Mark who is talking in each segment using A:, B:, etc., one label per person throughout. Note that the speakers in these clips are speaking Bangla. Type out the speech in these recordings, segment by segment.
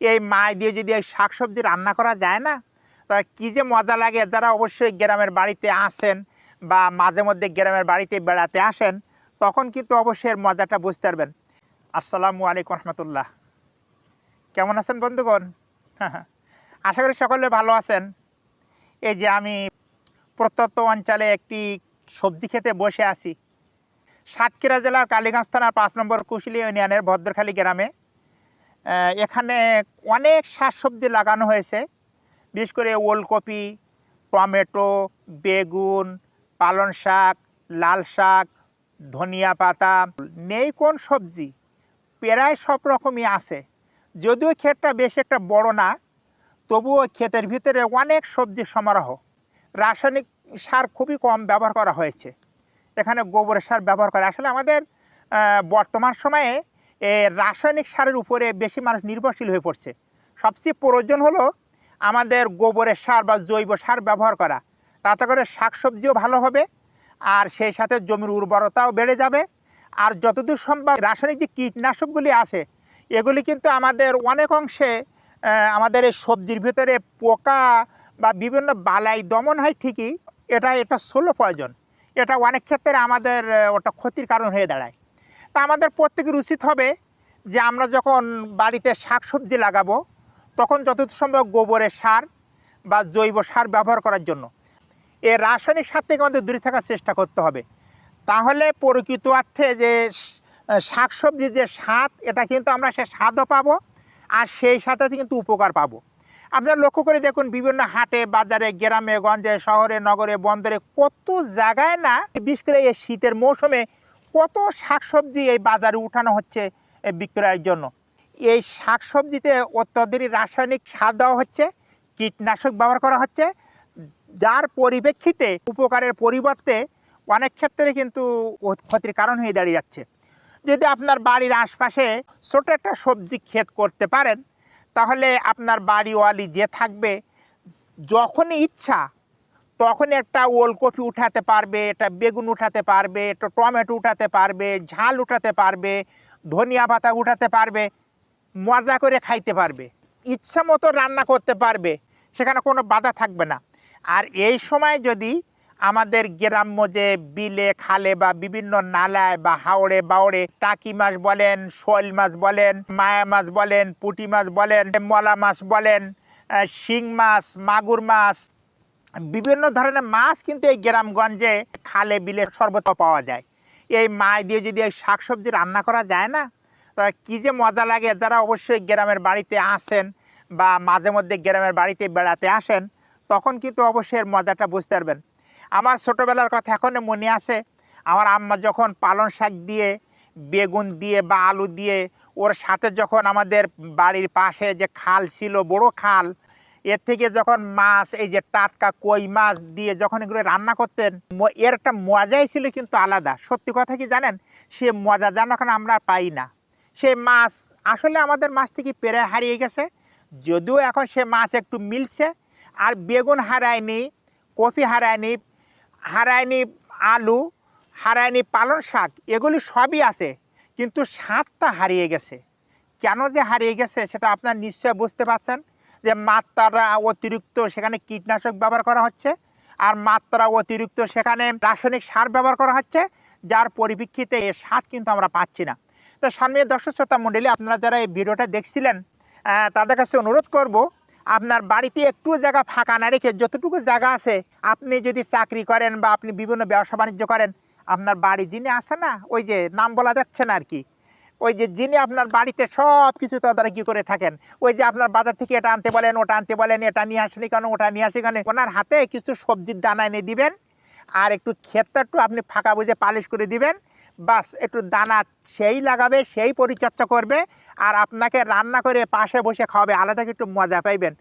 A: এই মাছ দিয়ে যদি এই শাকসবজি রান্না করা যায় না, তা কী যে মজা লাগে। যারা অবশ্যই গ্রামের বাড়িতে আসেন বা মাঝে মধ্যে গ্রামের বাড়িতে বেড়াতে আসেন, তখন কিন্তু অবশ্যই এর মজাটা বুঝতে পারবেন। আসসালামু আলাইকুম রহমতুল্লাহ। কেমন আছেন বন্ধুগণ? আশা করি সকলে ভালো আছেন। এই যে আমি প্রত্যন্ত অঞ্চলে একটি সবজি খেতে বসে আছি। সাতক্ষীরা জেলার কালীগঞ্জ থানার পাঁচ নম্বর কুশলী ইউনিয়নের ভদ্রখালী গ্রামে। এখানে অনেক শাকসবজি লাগানো হয়েছে। বিশেষ করে ওলকপি, টমেটো, বেগুন, পালং শাক, লাল শাক, ধনিয়া পাতা, নেই কোন সবজি, প্রায় সব রকমই আছে। যদিও ক্ষেতটা বেশ একটা বড় না, তবুও ক্ষেতের ভিতরে অনেক সবজি সমারোহ। রাসায়নিক সার খুবই কম ব্যবহার করা হয়েছে। এখানে গোবরের সার ব্যবহার করে। আসলে আমাদের বর্তমান সময়ে রাসায়নিক সারের উপরে বেশি মানুষ নির্ভরশীল হয়ে পড়ছে। সবচেয়ে প্রয়োজন হলো আমাদের গোবরের সার বা জৈব সার ব্যবহার করা। তাতে করে শাকসবজিও ভালো হবে, আর সেই সাথে জমির উর্বরতাও বেড়ে যাবে। আর যতদূর সম্ভব রাসায়নিক যে কীটনাশকগুলি আছে, এগুলি কিন্তু আমাদের অনেক অংশে আমাদের এই সবজির ভিতরে পোকা বা বিভিন্ন বালাই দমন হয় ঠিকই, এটা এটা ষোলো প্রয়োজন। এটা অনেক ক্ষেত্রে আমাদের ওটা ক্ষতির কারণ হয়ে দাঁড়ায়। তা আমাদের প্রত্যেকের উচিত হবে যে আমরা যখন বাড়িতে শাকসবজি লাগাবো, তখন যতদূর সম্ভব গোবরের সার বা জৈব সার ব্যবহার করার জন্য। এ রাসায়নিক সার থেকে আমাদের দূরে থাকার চেষ্টা করতে হবে। তাহলে প্রকৃত অর্থে যে শাকসবজির যে স্বাদ, এটা কিন্তু আমরা সে স্বাদও পাবো আর সেই সাথে কিন্তু উপকার পাবো। আপনারা লক্ষ্য করে দেখুন, বিভিন্ন হাটে, বাজারে, গ্রামে, গঞ্জে, শহরে, নগরে, বন্দরে কত জায়গায় না, বিশেষ করে এই শীতের মৌসুমে কত শাকসবজি এই বাজারে উঠানো হচ্ছে বিক্রয়ের জন্য? এই শাকসবজিতে অত্যাধুনিক রাসায়নিক সার দেওয়া হচ্ছে, কীটনাশক ব্যবহার করা হচ্ছে, যার পরিপ্রেক্ষিতে উপকারের পরিবর্তে অনেক ক্ষেত্রে কিন্তু ক্ষতির কারণ হয়ে দাঁড়িয়ে যাচ্ছে। যদি আপনার বাড়ির আশপাশে ছোটো একটা সবজি ক্ষেত করতে পারেন, তাহলে আপনার বাড়িওয়ালি যে থাকবে, যখনই ইচ্ছা তখন একটা ওলকপি উঠাতে পারবে, একটা বেগুন উঠাতে পারবে, একটা টমেটো উঠাতে পারবে, ঝাল উঠাতে পারবে, ধনিয়া পাতা উঠাতে পারবে, মজা করে খাইতে পারবে, ইচ্ছা মতো রান্না করতে পারবে, সেখানে কোনো বাধা থাকবে না। আর এই সময় যদি আমাদের গ্রাম্য যে বিলে, খালে বা বিভিন্ন নালায় বা হাওড়ে, বাওড়ে টাকি মাছ বলেন, শোল মাছ বলেন, মায়া মাছ বলেন, পুঁটি মাছ বলেন, মলা মাছ বলেন শিং মাছ, মাগুর মাছ বিভিন্ন ধরনের মাছ কিন্তু এই গ্রামগঞ্জে খালে, বিলে সর্বত্র পাওয়া যায়। এই মাছ দিয়ে যদি এই শাকসবজি রান্না করা যায় না, তা কী যে মজা লাগে যারা অবশ্যই গ্রামের বাড়িতে আসেন বা মাঝে মধ্যে গ্রামের বাড়িতে বেড়াতে আসেন, তখন কিন্তু অবশ্যই মজাটা বুঝতে পারবেন। আমার ছোটোবেলার কথা এখনও মনে আছে। আমার আম্মা যখন পালং শাক দিয়ে, বেগুন দিয়ে বা আলু দিয়ে, ওর সাথে যখন আমাদের বাড়ির পাশে যে খাল ছিল, বড় খাল এর থেকে যখন মাছ, এই যে টাটকা কই মাছ দিয়ে যখন এগুলো রান্না করতেন এর একটা মজাই ছিল কিন্তু আলাদা। সত্যি কথা কি জানেন? সে মজা যেন এখন আমরা পাই না। সে মাছ, আসলে আমাদের মাছ থেকে পেরে হারিয়ে গেছে। যদিও এখন সে মাছ একটু মিলছে, আর বেগুন হারায়নি কফি হারায়নি হারায়নি আলু, হারায়নি পালং শাক, এগুলি সবই আছে, কিন্তু স্বাদটা হারিয়ে গেছে। কেন যে হারিয়ে গেছে সেটা আপনার নিশ্চয় বুঝতে পারছেন। যে মাত্রা অতিরিক্ত সেখানে কীটনাশক ব্যবহার করা হচ্ছে আর মাত্রা অতিরিক্ত সেখানে রাসায়নিক সার ব্যবহার করা হচ্ছে, যার পরিপ্রেক্ষিতে এর স্বাদ কিন্তু আমরা পাচ্ছি না। তো সামনে দর্শক শ্রোতা মণ্ডলী আপনারা যারা এই ভিডিওটা দেখছিলেন তাদের কাছে অনুরোধ করব, আপনার বাড়িতে একটু জায়গা ফাঁকা না রেখে যতটুকু জায়গা আছে, আপনি যদি চাকরি করেন বা আপনি বিভিন্ন ব্যবসা বাণিজ্য করেন, আপনার বাড়ি যিনি আছে না, ওই যে নাম বলা যাচ্ছে না আর কি ওই যে যিনি আপনার বাড়িতে সব কিছু তদারকি করে থাকেন, ওই যে আপনার বাজার থেকে এটা আনতে বলেন, ওটা আনতে বলেন, এটা নিয়ে আসেনি কেন, ওটা নিয়ে আসি কেন, ওনার হাতে কিছু সবজির দানা এনে দিবেন, আর একটু ক্ষেতটা একটু আপনি ফাঁকা বুঝে পালিশ করে দিবেন, বাস একটু দানা সেই লাগাবে, সেই পরিচর্যা করবে, আর আপনাকে রান্না করে পাশে বসে খাওয়াবে, আলাদা একটু মজা পাইবেন।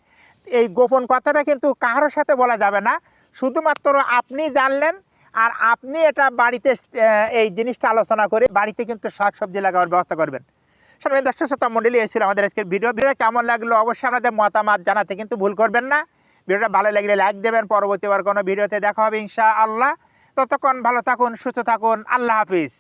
A: এই গোপন কথাটা কিন্তু কারোর সাথে বলা যাবে না, শুধুমাত্র আপনি জানলেন আর আপনি এটা বাড়িতে এই জিনিসটা আলোচনা করে বাড়িতে কিন্তু শাক সবজি লাগাবার ব্যবস্থা করবেন। সবাই দর্শক শ্রোতা মন্ডলী এসেছিল আমাদের আজকের ভিডিও। ভিডিও কেমন লাগল অবশ্যই আমাদের মতামত জানাতে কিন্তু ভুল করবেন না। ভিডিওটা ভালো লাগলে লাইক দেবেন। পরবর্তীবার কোনো ভিডিওতে দেখা হবে ইনশা আল্লাহ ততক্ষণ ভালো থাকুন, সুস্থ থাকুন। আল্লাহ হাফিজ।